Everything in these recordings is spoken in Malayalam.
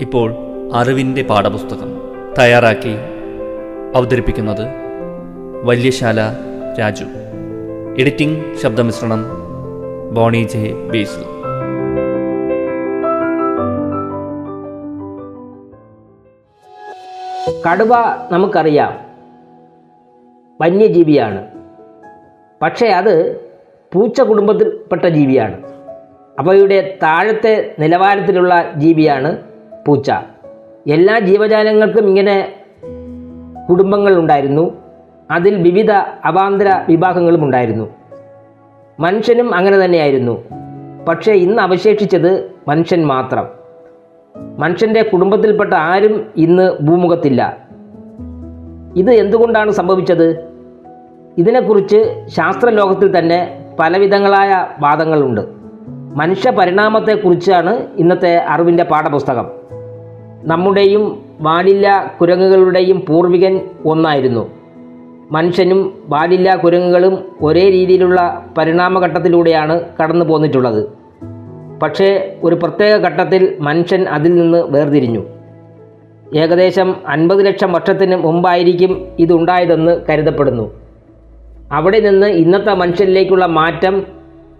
ഇപ്പോൾ അറിവിന്റെ പാഠപുസ്തകം തയ്യാറാക്കി അവതരിപ്പിക്കുന്നത് വല്യശാല രാജു. എഡിറ്റിംഗ് ശബ്ദമിശ്രണം ബോണി ജെ ബേസ് കടുവ നമുക്കറിയാം. വന്യജീവിയാണ്. പക്ഷേ അത് പൂച്ച കുടുംബത്തിൽപ്പെട്ട ജീവിയാണ്. അവയുടെ താഴത്തെ നിലവാരത്തിലുള്ള ജീവിയാണ് പൂച്ച. എല്ലാ ജീവജാലങ്ങൾക്കും ഇങ്ങനെ കുടുംബങ്ങൾ ഉണ്ടായിരുന്നു. അതിൽ വിവിധ അവാന്തര വിഭാഗങ്ങളും ഉണ്ടായിരുന്നു. മനുഷ്യനും അങ്ങനെ തന്നെയായിരുന്നു. പക്ഷേ ഇന്ന് അവശേഷിച്ചത് മനുഷ്യൻ മാത്രം. മനുഷ്യന്റെ കുടുംബത്തിൽപ്പെട്ട ആരും ഇന്ന് ഭൂമുഖത്തില്ല. ഇത് എന്തുകൊണ്ടാണ് സംഭവിച്ചത്? ഇതിനെക്കുറിച്ച് ശാസ്ത്രലോകത്തിൽ തന്നെ പലവിധങ്ങളായ വാദങ്ങളുണ്ട്. മനുഷ്യ പരിണാമത്തെക്കുറിച്ചാണ് ഇന്നത്തെ അറിവിന്റെ പാഠപുസ്തകം. നമ്മുടെയും വാലില്ല കുരങ്ങുകളുടെയും പൂർവികൻ ഒന്നായിരുന്നു. മനുഷ്യനും വാലില്ല കുരങ്ങുകളും ഒരേ രീതിയിലുള്ള പരിണാമഘട്ടത്തിലൂടെയാണ് കടന്നു പോന്നിട്ടുള്ളത് പക്ഷേ ഒരു പ്രത്യേക ഘട്ടത്തിൽ മനുഷ്യൻ അതിൽ നിന്ന് വേർതിരിഞ്ഞു. ഏകദേശം അൻപത് ലക്ഷം വർഷത്തിന് മുമ്പായിരിക്കും ഇതുണ്ടായതെന്ന് കരുതപ്പെടുന്നു. അവിടെ നിന്ന് ഇന്നത്തെ മനുഷ്യരിലേക്കുള്ള മാറ്റം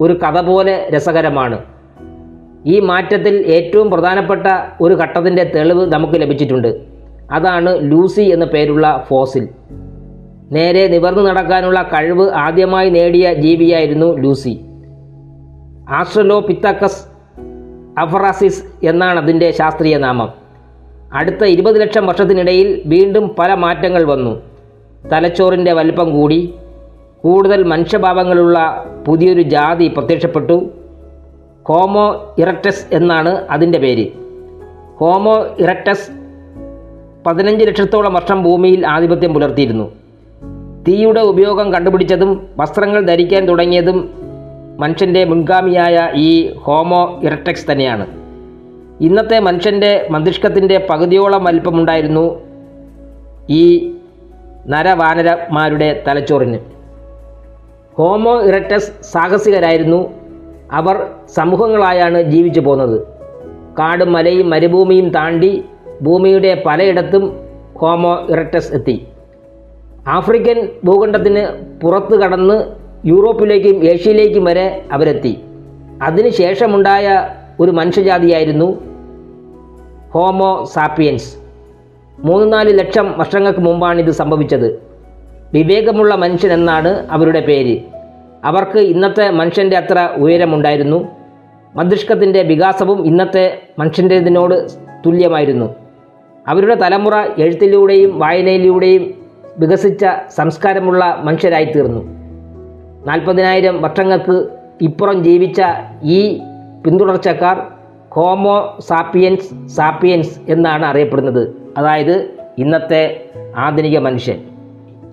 ഒരു കഥ പോലെ രസകരമാണ്. ഈ മാറ്റത്തിൽ ഏറ്റവും പ്രധാനപ്പെട്ട ഒരു ഘട്ടത്തിന്റെ തെളിവ് നമുക്ക് ലഭിച്ചിട്ടുണ്ട്. അതാണ് ലൂസി എന്ന പേരുള്ള ഫോസിൽ. നേരെ നിവർന്നു നടക്കാനുള്ള കഴിവ് ആദ്യമായി നേടിയ ജീവിയായിരുന്നു ലൂസി. ആസ്ട്രലോ ആസ്ട്രലോപിത്തക്കസ് അഫറാസിസ് എന്നാണ് അതിന്റെ ശാസ്ത്രീയ നാമം. അടുത്ത ഇരുപത് ലക്ഷം വർഷത്തിനിടയിൽ വീണ്ടും പല മാറ്റങ്ങൾ വന്നു. തലച്ചോറിന്റെ വലിപ്പം കൂടി കൂടുതൽ മനുഷ്യഭാവങ്ങളുള്ള പുതിയൊരു ജാതി പ്രത്യക്ഷപ്പെട്ടു. ഹോമോ ഇറക്ടസ് എന്നാണ് അതിന്റെ പേര്. ഹോമോ ഇറക്ടസ് പതിനഞ്ച് ലക്ഷത്തോളം വർഷം ഭൂമിയിൽ ആധിപത്യം പുലർത്തിയിരുന്നു. തീയുടെ ഉപയോഗം കണ്ടുപിടിച്ചതും വസ്ത്രങ്ങൾ ധരിക്കാൻ തുടങ്ങിയതും മനുഷ്യന്റെ മുൻഗാമിയായ ഈ ഹോമോ ഇറക്ടക്സ് തന്നെയാണ്. ഇന്നത്തെ മനുഷ്യന്റെ മസ്തിഷ്കത്തിന്റെ പകുതിയോളം വലിപ്പമുണ്ടായിരുന്നു ഈ നരവാനരമാരുടെ തലച്ചോറിന്. Homo erectus സാഹസികരായിരുന്നു. അവർ സമൂഹങ്ങളായാണ് ജീവിച്ചു പോന്നത്. കാടും മലയും മരുഭൂമിയും താണ്ടി ഭൂമിയുടെ പലയിടത്തും ഹോമോ ഇറക്ടസ് എത്തി. ആഫ്രിക്കൻ ഭൂഖണ്ഡത്തിന് പുറത്തു കടന്ന് യൂറോപ്പിലേക്കും ഏഷ്യയിലേക്കും വരെ അവരെത്തി. അതിനുശേഷമുണ്ടായ ഒരു മനുഷ്യജാതിയായിരുന്നു ഹോമോ സാപ്പിയൻസ്. മൂന്ന് നാല് ലക്ഷം വർഷങ്ങൾക്ക് മുമ്പാണ് ഇത് സംഭവിച്ചത്. വിവേകമുള്ള മനുഷ്യൻ എന്നാണ് അവരുടെ പേര്. അവർക്ക് ഇന്നത്തെ മനുഷ്യന്റെ അത്ര ഉയരമുണ്ടായിരുന്നു. മസ്തിഷ്കത്തിന്റെ വികാസവും ഇന്നത്തെ മനുഷ്യന്റേതിനോട് തുല്യമായിരുന്നു. അവരുടെ തലമുറ എഴുത്തിലൂടെയും വായനയിലൂടെയും വികസിച്ച സംസ്കാരമുള്ള മനുഷ്യരായിത്തീർന്നു. നാൽപ്പതിനായിരം വർഷങ്ങൾക്ക് ഇപ്പുറം ജീവിച്ച ഈ പിന്തുടർച്ചക്കാർ ഹോമോ സാപ്പിയൻസ് സാപ്പിയൻസ് എന്നാണ് അറിയപ്പെടുന്നത്. അതായത് ഇന്നത്തെ ആധുനിക മനുഷ്യൻ.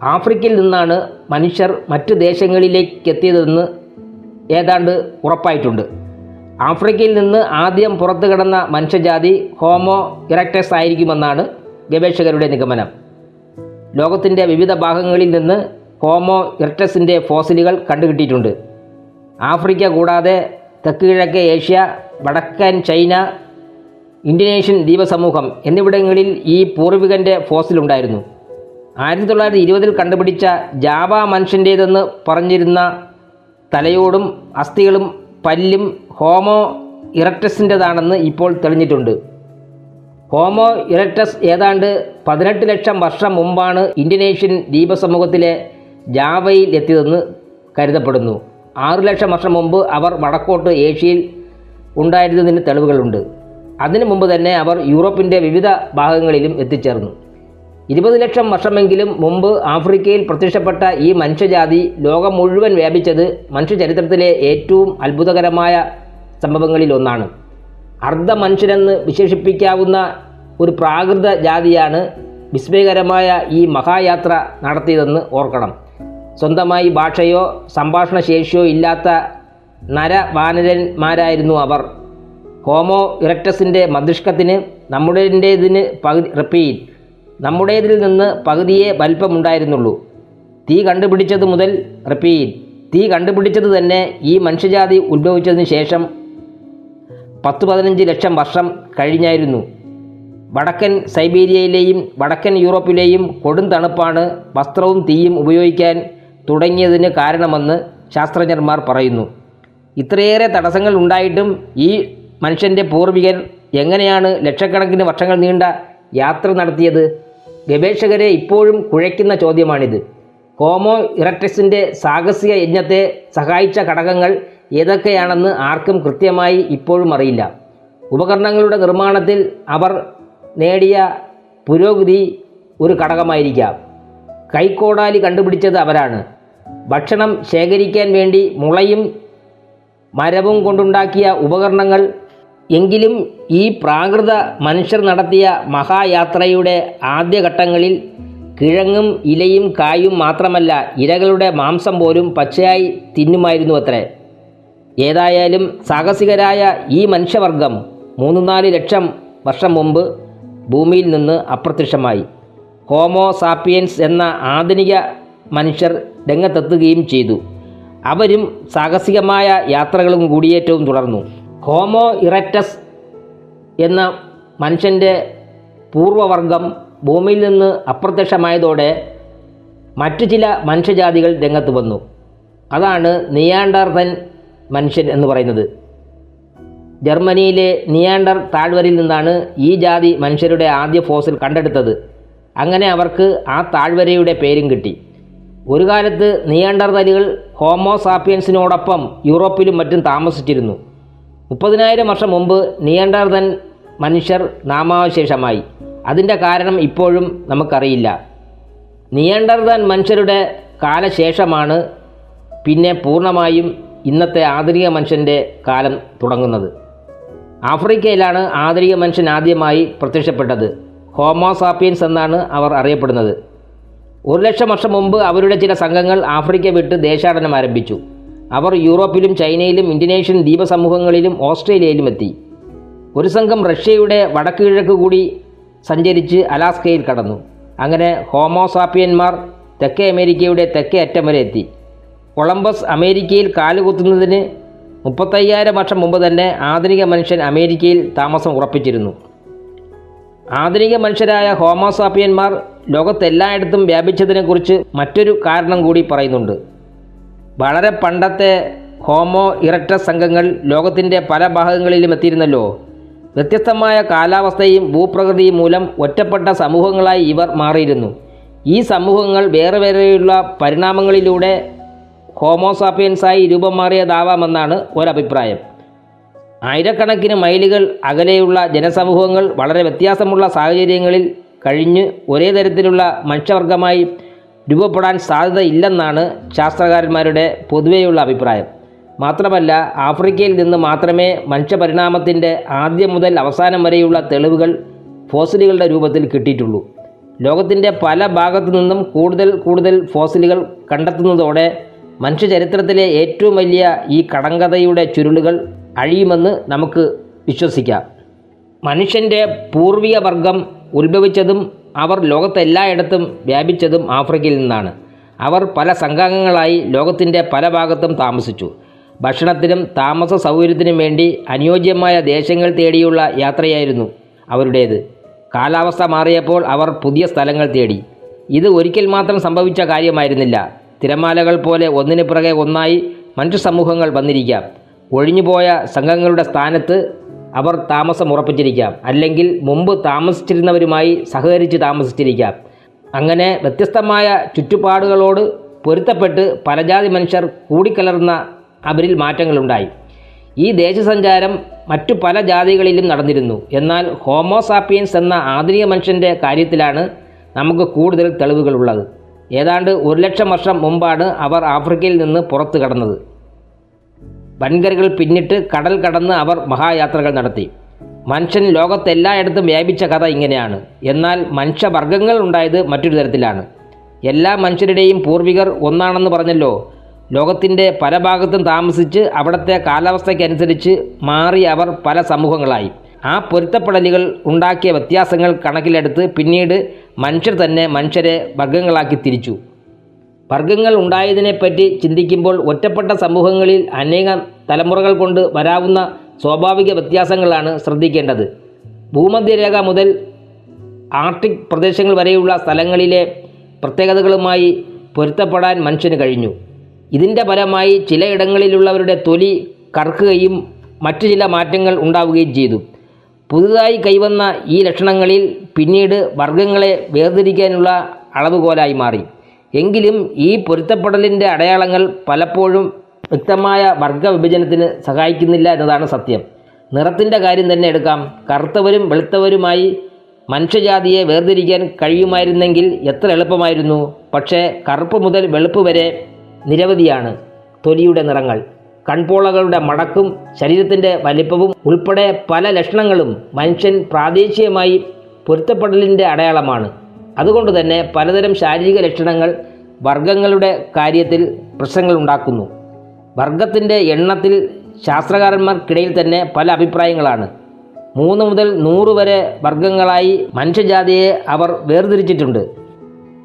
ആഫ്രിക്കയിൽ നിന്നാണ് മനുഷ്യർ മറ്റ് ദേശങ്ങളിലേക്ക് എത്തിയതെന്ന് ഏതാണ്ട് ഉറപ്പായിട്ടുണ്ട്. ആഫ്രിക്കയിൽ നിന്ന് ആദ്യം പുറത്തു കിടന്ന മനുഷ്യജാതി ഹോമോ ഇറക്ടസ് ആയിരിക്കുമെന്നാണ് ഗവേഷകരുടെ നിഗമനം. ലോകത്തിന്റെ വിവിധ ഭാഗങ്ങളിൽ നിന്ന് ഹോമോ ഇറക്ടസിന്റെ ഫോസിലുകൾ കണ്ടുകിട്ടിയിട്ടുണ്ട്. ആഫ്രിക്ക കൂടാതെ തെക്ക് കിഴക്കേ ഏഷ്യ വടക്കൻ ചൈന ഇന്തോനേഷ്യൻ ദ്വീപസമൂഹം എന്നിവിടങ്ങളിൽ ഈ പൂർവികന്റെ ഫോസിലുണ്ടായിരുന്നു. ആയിരത്തി തൊള്ളായിരത്തി ഇരുപതിൽ കണ്ടുപിടിച്ച ജാവ മനുഷ്യന്റേതെന്ന് പറഞ്ഞിരുന്ന തലയോടും അസ്ഥികളും പല്ലും ഹോമോ ഇറക്ടസിന്റെതാണെന്ന് ഇപ്പോൾ തെളിഞ്ഞിട്ടുണ്ട്. ഹോമോ ഇറക്ടസ് ഏതാണ്ട് പതിനെട്ട് ലക്ഷം വർഷം മുമ്പാണ് ഇന്തോനേഷ്യൻ ദ്വീപസമൂഹത്തിലെ ജാവയിൽ എത്തിയതെന്ന് കരുതപ്പെടുന്നു. ആറു ലക്ഷം വർഷം മുമ്പ് അവർ വടക്കോട്ട് ഏഷ്യയിൽ ഉണ്ടായിരുന്നതിന് തെളിവുകളുണ്ട്. അതിനു മുമ്പ് തന്നെ അവർ യൂറോപ്പിന്റെ വിവിധ ഭാഗങ്ങളിലും എത്തിച്ചേർന്നു. ഇരുപത് ലക്ഷം വർഷമെങ്കിലും മുമ്പ് ആഫ്രിക്കയിൽ പ്രത്യക്ഷപ്പെട്ട ഈ മനുഷ്യജാതി ലോകം മുഴുവൻ വ്യാപിച്ചത് മനുഷ്യചരിത്രത്തിലെ ഏറ്റവും അത്ഭുതകരമായ സംഭവങ്ങളിൽ ഒന്നാണ് അർദ്ധ മനുഷ്യരെന്ന് വിശേഷിപ്പിക്കാവുന്ന ഒരു പ്രാകൃത ജാതിയാണ് വിസ്മയകരമായ ഈ മഹായാത്ര നടത്തിയതെന്ന് ഓർക്കണം. സ്വന്തമായി ഭാഷയോ സംഭാഷണ ശേഷിയോ ഇല്ലാത്ത നരവാനരന്മാരായിരുന്നു അവർ. ഹോമോ ഇറക്ടസിന്റെ മസ്തിഷ്കത്തിന് നമ്മുടേതിന് പകുതി റിപ്പീറ്റ്. നമ്മുടേതിൽ നിന്ന് പകുതിയെ വലിപ്പമുണ്ടായിരുന്നുള്ളൂ. തീ കണ്ടുപിടിച്ചത് മുതൽ റിപ്പീറ്റ് തീ കണ്ടുപിടിച്ചത് തന്നെ ഈ മനുഷ്യജാതി ഉത്ഭവിച്ചതിന് ശേഷം പത്ത് പതിനഞ്ച് ലക്ഷം വർഷം കഴിഞ്ഞായിരുന്നു. വടക്കൻ സൈബീരിയയിലെയും വടക്കൻ യൂറോപ്പിലെയും കൊടും തണുപ്പാണ് വസ്ത്രവും തീയും ഉപയോഗിക്കാൻ തുടങ്ങിയതിന് കാരണമെന്ന് ശാസ്ത്രജ്ഞന്മാർ പറയുന്നു. ഇത്രയേറെ തടസ്സങ്ങൾ ഉണ്ടായിട്ടും ഈ മനുഷ്യന്റെ പൂർവികൻ എങ്ങനെയാണ് ലക്ഷക്കണക്കിന് വർഷങ്ങൾ നീണ്ട യാത്ര നടത്തിയത്? ഗവേഷകരെ ഇപ്പോഴും കുഴയ്ക്കുന്ന ചോദ്യമാണിത്. ഹോമോ ഇറക്ടസിന്റെ സാഹസിക യജ്ഞത്തെ സഹായിച്ച ഘടകങ്ങൾ ഏതൊക്കെയാണെന്ന് ആർക്കും കൃത്യമായി ഇപ്പോഴും അറിയില്ല. ഉപകരണങ്ങളുടെ നിർമ്മാണത്തിൽ അവർ നേടിയ പുരോഗതി ഒരു ഘടകമായിരിക്കാം. കൈക്കോടാലി കണ്ടുപിടിച്ചത് അവരാണ്. ഭക്ഷണം ശേഖരിക്കാൻ വേണ്ടി മുളയും മരവും കൊണ്ടുണ്ടാക്കിയ ഉപകരണങ്ങൾ എങ്കിലും ഈ പ്രാകൃത മനുഷ്യർ നടത്തിയ മഹായാത്രയുടെ ആദ്യഘട്ടങ്ങളിൽ കിഴങ്ങും ഇലയും കായും മാത്രമല്ല ഇരകളുടെ മാംസം പോലും പച്ചയായി തിന്നുമായിരുന്നു അത്രേ ഏതായാലും സാഹസികരായ ഈ മനുഷ്യവർഗം മൂന്ന് നാല് ലക്ഷം വർഷം മുമ്പ് ഭൂമിയിൽ നിന്ന് അപ്രത്യക്ഷമായി. ഹോമോ സാപ്പിയൻസ് എന്ന ആധുനിക മനുഷ്യർ രംഗത്തെത്തുകയും ചെയ്തു. അവരും സാഹസികമായ യാത്രകളും കൂടിയേറ്റവും തുടർന്നു. ഹോമോ ഇറക്റ്റസ് എന്ന മനുഷ്യന്റെ പൂർവവർഗം ഭൂമിയിൽ നിന്ന് അപ്രത്യക്ഷമായതോടെ മറ്റു ചില മനുഷ്യജാതികൾ രംഗത്ത് വന്നു. അതാണ് നിയാണ്ടർതൻ മനുഷ്യൻ എന്ന് പറയുന്നത്. ജർമ്മനിയിലെ നിയാണ്ടർ താഴ്വരയിൽ നിന്നാണ് ഈ ജാതി മനുഷ്യരുടെ ആദ്യ ഫോസിൽ കണ്ടെടുത്തത്. അങ്ങനെ അവർക്ക് ആ താഴ്വരയുടെ പേരും കിട്ടി. ഒരു കാലത്ത് നിയാണ്ടർതലികൾ ഹോമോ സാപ്പിയൻസിനോടൊപ്പം യൂറോപ്പിലും മറ്റും താമസിച്ചിരുന്നു. മുപ്പതിനായിരം വർഷം മുമ്പ് നിയാണ്ടർതൻ മനുഷ്യർ നാമാവശേഷമായി. അതിന്റെ കാരണം ഇപ്പോഴും നമുക്കറിയില്ല. നിയാണ്ടർതൻ മനുഷ്യരുടെ കാലശേഷമാണ് പിന്നെ പൂർണമായും ഇന്നത്തെ ആധുനിക മനുഷ്യന്റെ കാലം തുടങ്ങുന്നത്. ആഫ്രിക്കയിലാണ് ആധുനിക മനുഷ്യൻ ആദ്യമായി പ്രത്യക്ഷപ്പെട്ടത്. ഹോമോസാപ്പിയൻസ് എന്നാണ് അവർ അറിയപ്പെടുന്നത്. ഒരു ലക്ഷം വർഷം മുമ്പ് അവരുടെ ചില സംഘങ്ങൾ ആഫ്രിക്ക വിട്ട് ദേശാടനം ആരംഭിച്ചു. അവർ യൂറോപ്പിലും ചൈനയിലും ഇന്തോനേഷ്യൻ ദ്വീപസമൂഹങ്ങളിലും ഓസ്ട്രേലിയയിലും എത്തി ഒരു സംഘം റഷ്യയുടെ വടക്ക് കിഴക്ക് കൂടി സഞ്ചരിച്ച് അലാസ്കയിൽ കടന്നു. അങ്ങനെ ഹോമോസാപ്പിയന്മാർ തെക്കേ അമേരിക്കയുടെ തെക്കേ അറ്റം വരെ എത്തി. കൊളംബസ് അമേരിക്കയിൽ കാലുകുത്തുന്നതിന് മുപ്പത്തയ്യായിരം വർഷം മുമ്പ് തന്നെ ആധുനിക മനുഷ്യൻ അമേരിക്കയിൽ താമസം ഉറപ്പിച്ചിരുന്നു. ആധുനിക മനുഷ്യരായ ഹോമോസാപ്പിയന്മാർ ലോകത്തെല്ലായിടത്തും വ്യാപിച്ചതിനെക്കുറിച്ച് മറ്റൊരു കാരണം കൂടി പറയുന്നുണ്ട്. വളരെ പണ്ടത്തെ ഹോമോ ഇറക്ടസ് സംഘങ്ങൾ ലോകത്തിന്റെ പല ഭാഗങ്ങളിലും എത്തിയിരുന്നല്ലോ. വ്യത്യസ്തമായ കാലാവസ്ഥയും ഭൂപ്രകൃതിയും മൂലം ഒറ്റപ്പെട്ട സമൂഹങ്ങളായി ഇവർ മാറിയിരുന്നു. ഈ സമൂഹങ്ങൾ വേറെ വേറെയുള്ള പരിണാമങ്ങളിലൂടെ ഹോമോസാപ്പിയൻസായി രൂപം മാറിയതാവാമെന്നാണ് ഒരഭിപ്രായം. ആയിരക്കണക്കിന് മൈലുകൾ അകലെയുള്ള ജനസമൂഹങ്ങൾ വളരെ വ്യത്യാസമുള്ള സാഹചര്യങ്ങളിൽ കഴിഞ്ഞ് ഒരേ തരത്തിലുള്ള മനുഷ്യവർഗമായി രൂപപ്പെടാൻ സാധ്യതയില്ലെന്നാണ് ശാസ്ത്രകാരന്മാരുടെ പൊതുവെയുള്ള അഭിപ്രായം. മാത്രമല്ല ആഫ്രിക്കയിൽ നിന്ന് മാത്രമേ മനുഷ്യപരിണാമത്തിന്റെ ആദ്യം മുതൽ അവസാനം വരെയുള്ള തെളിവുകൾ ഫോസിലുകളുടെ രൂപത്തിൽ കിട്ടിയിട്ടുള്ളൂ. ലോകത്തിന്റെ പല ഭാഗത്തു നിന്നും കൂടുതൽ കൂടുതൽ ഫോസിലുകൾ കണ്ടെത്തുന്നതോടെ മനുഷ്യചരിത്രത്തിലെ ഏറ്റവും വലിയ ഈ കടങ്കഥയുടെ ചുരുളുകൾ അഴിയുമെന്ന് നമുക്ക് വിശ്വസിക്കാം. മനുഷ്യന്റെ പൂർവിക വർഗം ഉത്ഭവിച്ചതും അവർ ലോകത്തെല്ലായിടത്തും വ്യാപിച്ചതും ആഫ്രിക്കയിൽ നിന്നാണ്. അവർ പല സംഘാംഗങ്ങളായി ലോകത്തിന്റെ പല ഭാഗത്തും താമസിച്ചു. ഭക്ഷണത്തിനും താമസ സൗകര്യത്തിനും വേണ്ടി അനുയോജ്യമായ ദേശങ്ങൾ തേടിയുള്ള യാത്രയായിരുന്നു അവരുടേത്. കാലാവസ്ഥ മാറിയപ്പോൾ അവർ പുതിയ സ്ഥലങ്ങൾ തേടി. ഇത് ഒരിക്കൽ മാത്രം സംഭവിച്ച കാര്യമായിരുന്നില്ല. തിരമാലകൾ പോലെ ഒന്നിനു പിറകെ ഒന്നായി മനുഷ്യ സമൂഹങ്ങൾ വന്നിരിക്കാം. ഒഴിഞ്ഞുപോയ സംഘങ്ങളുടെ സ്ഥാനത്ത് അവർ താമസം ഉറപ്പിച്ചിരിക്കാം. അല്ലെങ്കിൽ മുമ്പ് താമസിച്ചിരുന്നവരുമായി സഹകരിച്ച് താമസിച്ചിരിക്കാം. അങ്ങനെ വ്യത്യസ്തമായ ചുറ്റുപാടുകളോട് പൊരുത്തപ്പെട്ട് പലജാതി മനുഷ്യർ കൂടിക്കലർന്ന അവരിൽ മാറ്റങ്ങളുണ്ടായി. ഈ ദേശസഞ്ചാരം മറ്റു പല ജാതികളിലും നടന്നിരുന്നു. എന്നാൽ ഹോമോസാപ്പിയൻസ് എന്ന ആധുനിക മനുഷ്യന്റെ കാര്യത്തിലാണ് നമുക്ക് കൂടുതൽ തെളിവുകളുള്ളത് ഏതാണ്ട് ഒരു ലക്ഷം വർഷം മുമ്പാണ് അവർ ആഫ്രിക്കയിൽ നിന്ന് പുറത്തു കടന്നത്. വൻകരകൾ പിന്നിട്ട് കടൽ കടന്ന് അവർ മഹായാത്രകൾ നടത്തി. മനുഷ്യൻ ലോകത്തെല്ലായിടത്തും വ്യാപിച്ച കഥ ഇങ്ങനെയാണ്. എന്നാൽ മനുഷ്യവർഗങ്ങൾ ഉണ്ടായത് മറ്റൊരു തരത്തിലാണ്. എല്ലാ മനുഷ്യരുടെയും പൂർവികർ ഒന്നാണെന്ന് പറഞ്ഞല്ലോ. ലോകത്തിന്റെ പല ഭാഗത്തും താമസിച്ച് അവിടുത്തെ കാലാവസ്ഥയ്ക്കനുസരിച്ച് മാറി അവർ പല സമൂഹങ്ങളായി. ആ പൊരുത്തപ്പെടലുകൾ ഉണ്ടാക്കിയ വ്യത്യാസങ്ങൾ കണക്കിലെടുത്ത് പിന്നീട് മനുഷ്യർ തന്നെ മനുഷ്യരെ വർഗങ്ങളാക്കി തിരിച്ചു. വർഗങ്ങൾ ഉണ്ടായതിനെപ്പറ്റി ചിന്തിക്കുമ്പോൾ ഒറ്റപ്പെട്ട സമൂഹങ്ങളിൽ അനേകം തലമുറകൾ കൊണ്ട് വരാവുന്ന സ്വാഭാവിക വ്യത്യാസങ്ങളാണ് ശ്രദ്ധിക്കേണ്ടത്. ഭൂമധ്യരേഖ മുതൽ ആർട്ടിക് പ്രദേശങ്ങൾ വരെയുള്ള സ്ഥലങ്ങളിലെ പ്രത്യേകതകളുമായി പൊരുത്തപ്പെടാൻ മനുഷ്യന് കഴിഞ്ഞു. ഇതിന്റെ ഫലമായി ചിലയിടങ്ങളിലുള്ളവരുടെ തൊലി കറക്കുകയും മറ്റു ചില മാറ്റങ്ങൾ ഉണ്ടാവുകയും ചെയ്തു. പുതുതായി കൈവന്ന ഈ ലക്ഷണങ്ങളിൽ പിന്നീട് വർഗങ്ങളെ വേർതിരിക്കാനുള്ള അളവുകോലായി മാറി. എങ്കിലും ഈ പൊരുത്തപ്പെടലിന്റെ അടയാളങ്ങൾ പലപ്പോഴും വ്യക്തമായ വർഗ വിഭജനത്തിന് സഹായിക്കുന്നില്ല എന്നതാണ് സത്യം. നിറത്തിന്റെ കാര്യം തന്നെ എടുക്കാം. കറുത്തവരും വെളുത്തവരുമായി മനുഷ്യജാതിയെ വേർതിരിക്കാൻ കഴിയുമായിരുന്നെങ്കിൽ എത്ര എളുപ്പമായിരുന്നു. പക്ഷേ കറുപ്പ് മുതൽ വെളുപ്പ് വരെ നിരവധിയാണ് തൊലിയുടെ നിറങ്ങൾ. കൺപോളകളുടെ മടക്കും ശരീരത്തിന്റെ വലിപ്പവും ഉൾപ്പെടെ പല ലക്ഷണങ്ങളും മനുഷ്യൻ പ്രാദേശികമായി പൊരുത്തപ്പെടലിന്റെ അടയാളമാണ്. അതുകൊണ്ട് തന്നെ പലതരം ശാരീരിക ലക്ഷണങ്ങൾ വർഗങ്ങളുടെ കാര്യത്തിൽ പ്രശ്നങ്ങൾ ഉണ്ടാക്കുന്നു. വർഗത്തിന്റെ എണ്ണത്തിൽ ശാസ്ത്രകാരന്മാർക്കിടയിൽ തന്നെ പല അഭിപ്രായങ്ങളാണ്. മൂന്ന് മുതൽ നൂറ് വരെ വർഗങ്ങളായി മനുഷ്യജാതിയെ അവർ വേർതിരിച്ചിട്ടുണ്ട്.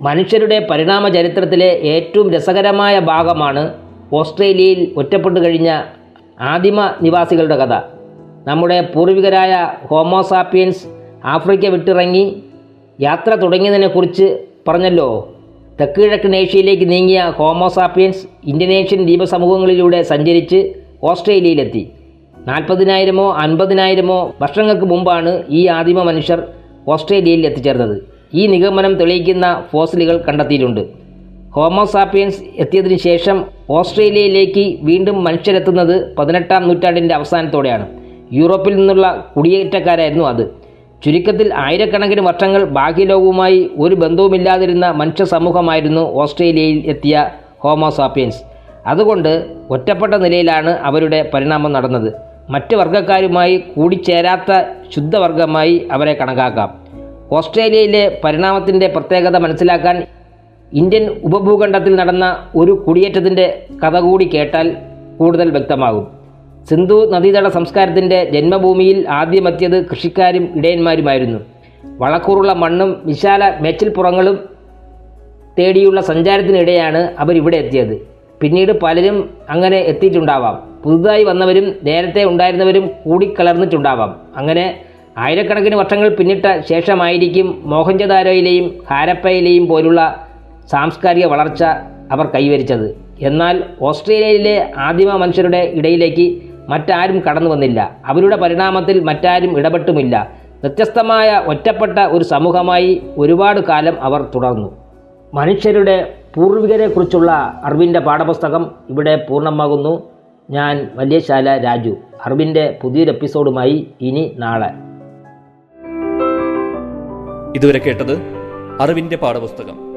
മനുഷ്യരുടെ പരിണാമ ചരിത്രത്തിലെ ഏറ്റവും രസകരമായ ഭാഗമാണ് ഓസ്ട്രേലിയയിൽ ഒറ്റപ്പെട്ടു കഴിഞ്ഞ ആദിമ നിവാസികളുടെ കഥ. നമ്മുടെ പൂർവികരായ ഹോമോസാപ്പിയൻസ് ആഫ്രിക്ക വിട്ടിറങ്ങി യാത്ര തുടങ്ങിയതിനെക്കുറിച്ച് പറഞ്ഞല്ലോ. തെക്ക് കിഴക്കൻ ഏഷ്യയിലേക്ക് നീങ്ങിയ ഹോമോസാപ്പിയൻസ് ഇന്തോനേഷ്യൻ ദ്വീപസമൂഹങ്ങളിലൂടെ സഞ്ചരിച്ച് ഓസ്ട്രേലിയയിലെത്തി. നാൽപ്പതിനായിരമോ അൻപതിനായിരമോ വർഷങ്ങൾക്ക് മുമ്പാണ് ഈ ആദിമ മനുഷ്യർ ഓസ്ട്രേലിയയിൽ എത്തിച്ചേർന്നത്. ഈ നിഗമനം തെളിയിക്കുന്ന ഫോസിലുകൾ കണ്ടെത്തിയിട്ടുണ്ട്. ഹോമോസാപ്പിയൻസ് എത്തിയതിനു ശേഷം ഓസ്ട്രേലിയയിലേക്ക് വീണ്ടും മനുഷ്യരെത്തുന്നത് പതിനെട്ടാം നൂറ്റാണ്ടിന്റെ അവസാനത്തോടെയാണ്. യൂറോപ്പിൽ നിന്നുള്ള കുടിയേറ്റക്കാരായിരുന്നു അത്. ചുരുക്കത്തിൽ ആയിരക്കണക്കിന് വർഷങ്ങൾ ബാഹ്യലോകവുമായി ഒരു ബന്ധവുമില്ലാതിരുന്ന മനുഷ്യ സമൂഹമായിരുന്നു ഓസ്ട്രേലിയയിൽ എത്തിയ ഹോമോസാപ്പിയൻസ് അതുകൊണ്ട് ഒറ്റപ്പെട്ട നിലയിലാണ് അവരുടെ പരിണാമം നടന്നത്. മറ്റ് വർഗക്കാരുമായി കൂടിച്ചേരാത്ത ശുദ്ധവർഗമായി അവരെ കണക്കാക്കാം. ഓസ്ട്രേലിയയിലെ പരിണാമത്തിന്റെ പ്രത്യേകത മനസ്സിലാക്കാൻ ഇന്ത്യൻ ഉപഭൂഖണ്ഡത്തിൽ നടന്ന ഒരു കുടിയേറ്റത്തിന്റെ കഥ കൂടി കേട്ടാൽ കൂടുതൽ വ്യക്തമാകും. സിന്ധു നദീതട സംസ്കാരത്തിന്റെ ജന്മഭൂമിയിൽ ആദ്യമെത്തിയത് കൃഷിക്കാരും ഇടയന്മാരുമായിരുന്നു. വളക്കൂറുള്ള മണ്ണും വിശാല മേച്ചിൽപ്പുറങ്ങളും തേടിയുള്ള സഞ്ചാരത്തിനിടെയാണ് അവരിവിടെ എത്തിയത്. പിന്നീട് പലരും അങ്ങനെ എത്തിയിട്ടുണ്ടാവാം. പുതുതായി വന്നവരും നേരത്തെ ഉണ്ടായിരുന്നവരും കൂടിക്കലർന്നിട്ടുണ്ടാവാം. അങ്ങനെ ആയിരക്കണക്കിന് വർഷങ്ങൾ പിന്നിട്ട ശേഷമായിരിക്കും മോഹൻജദാരോയിലെയും ഹാരപ്പയിലെയും പോലുള്ള സാംസ്കാരിക വളർച്ച അവർ കൈവരിച്ചത്. എന്നാൽ ഓസ്ട്രേലിയയിലെ ആദിമ മനുഷ്യരുടെ ഇടയിലേക്ക് മറ്റാരും കടന്നു വന്നില്ല. അവരുടെ പരിണാമത്തിൽ മറ്റാരും ഇടപെട്ടുമില്ല. വ്യത്യസ്തമായ ഒറ്റപ്പെട്ട ഒരു സമൂഹമായി ഒരുപാട് കാലം അവർ തുടർന്നു. മനുഷ്യരുടെ പൂർവികരെക്കുറിച്ചുള്ള അറിവിന്റെ പാഠപുസ്തകം ഇവിടെ പൂർണമാകുന്നു. ഞാൻ വല്യശാല രാജു. അറിവിന്റെ പുതിയൊരു എപ്പിസോഡുമായി ഇനി നാളെ. ഇതുവരെ കേട്ടത് അറിവിന്റെ പാഠപുസ്തകം.